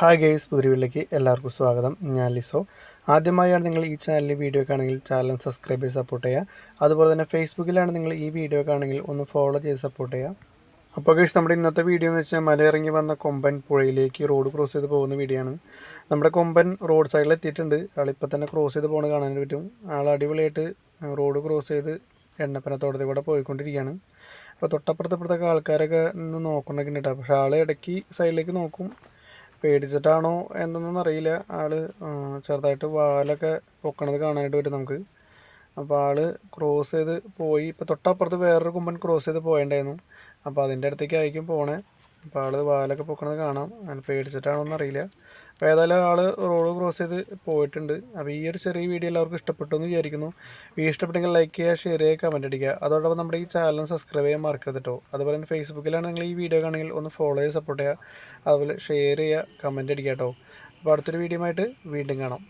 Hi guys പുതിരിവിലേക്ക് എല്ലാവർക്കും സ്വാഗതം. ഞാൻ ലിസോ. ആദ്യമായാണ് നിങ്ങൾ ഈ ചാനലിൽ വീഡിയോ കാണുമെങ്കിൽ ചാനൽ സബ്സ്ക്രൈബ് ചെയ്ത് സപ്പോർട്ട് ചെയ്യുക. അതുപോലെ തന്നെ ഫേസ്ബുക്കിലാണ് നിങ്ങൾ ഈ വീഡിയോ കാണുമെങ്കിൽ ഒന്ന് ഫോളോ ചെയ്ത് സപ്പോർട്ട് ചെയ്യുക. അപ്പോൾ ഗെയ്സ് നമ്മുടെ ഇന്നത്തെ വീഡിയോ എന്ന് വെച്ചാൽ മലയിറങ്ങി വന്ന കൊമ്പൻ പുഴയിലേക്ക് റോഡ് ക്രോസ് ചെയ്ത് പോകുന്ന വീഡിയോ ആണ്. നമ്മുടെ കൊമ്പൻ റോഡ് സൈഡിൽ എത്തിയിട്ടുണ്ട്. ആളിപ്പോൾ തന്നെ ക്രോസ് ചെയ്ത് പോകുന്നത് കാണാൻ പറ്റും. ആൾ അടിപൊളിയായിട്ട് റോഡ് ക്രോസ് ചെയ്ത് എണ്ണപ്പനത്തോടത്തിൽ കൂടെ പോയിക്കൊണ്ടിരിക്കുകയാണ്. അപ്പോൾ തൊട്ടപ്പുറത്തപ്പുറത്തൊക്കെ ആൾക്കാരൊക്കെ നിന്ന് നോക്കണൊക്കെ ഉണ്ട് കേട്ടോ. പക്ഷേ ആൾ ഇടയ്ക്ക് സൈഡിലേക്ക് നോക്കും. പേടിച്ചിട്ടാണോ എന്തെന്നൊന്നും അറിയില്ല. ആൾ ചെറുതായിട്ട് വാലൊക്കെ പൊക്കണത് കാണാനായിട്ട് പറ്റും നമുക്ക്. അപ്പോൾ ആൾ ക്രോസ് ചെയ്ത് പോയി. ഇപ്പോൾ തൊട്ടപ്പുറത്ത് വേറൊരു കുമ്പൻ ക്രോസ് ചെയ്ത് പോയിട്ടുണ്ടായിരുന്നു അപ്പോൾ അതിന്റെ അടുത്തേക്കായിരിക്കും പോണേ. അപ്പോൾ ആൾ വാലൊക്കെ പൊക്കണത് കാണാം. പേടിച്ചിട്ടാണോ എന്ന് അറിയില്ല അപ്പോൾ ഏതായാലും ആൾ റോഡ് ക്രോസ് ചെയ്ത് പോയിട്ടുണ്ട്. അപ്പോൾ ഈ ഒരു ചെറിയ വീഡിയോ എല്ലാവർക്കും ഇഷ്ടപ്പെട്ടു എന്ന് വിചാരിക്കുന്നു. വീഡിയോ ഇഷ്ടപ്പെട്ടെങ്കിൽ ലൈക്ക് ചെയ്യുക ഷെയർ ചെയ്യുക കമന്റ് അടിക്കുക. അതോടൊപ്പം നമ്മുടെ ഈ ചാനൽ സബ്സ്ക്രൈബ് ചെയ്യാൻ മറക്കരുത് കേട്ടോ അതുപോലെ തന്നെ ഫേസ്ബുക്കിലാണ് നിങ്ങൾ ഈ വീഡിയോ കാണുമെങ്കിൽ ഒന്ന് ഫോളോ ചെയ്ത് സപ്പോർട്ട് ചെയ്യുക. അതുപോലെ ഷെയർ ചെയ്യുക കമന്റ് അടിക്കുക കേട്ടോ അപ്പോൾ അടുത്തൊരു വീഡിയോ ആയിട്ട് വീണ്ടും കാണാം.